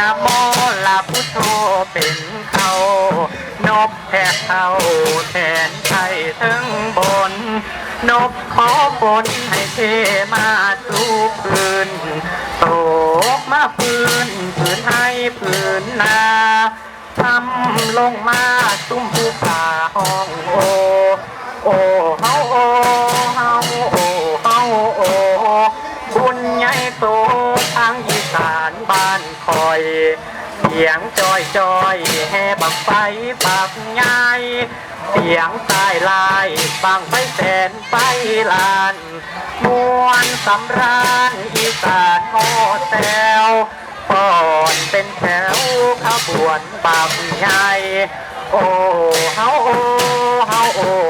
นะโมลาพุทโธเป็นเขานบแทกเขาแทนไทยถึงบน นบขอบนให้เทมาสู่พื้นโตกมาพื้นพื้นให้พื้นนาทำลงมาตุ้มผู้ขา คอยเสียงจอยจอยแห่บังไฟปากใหญ่เสียงสายลายบังไฟแสนไฟลานมวนสำราญอีสานโอแซวป้อนเป็นแถวขบวนบางใหญ่โอเฮาโอ้เฮาโอ้เฮาโอ้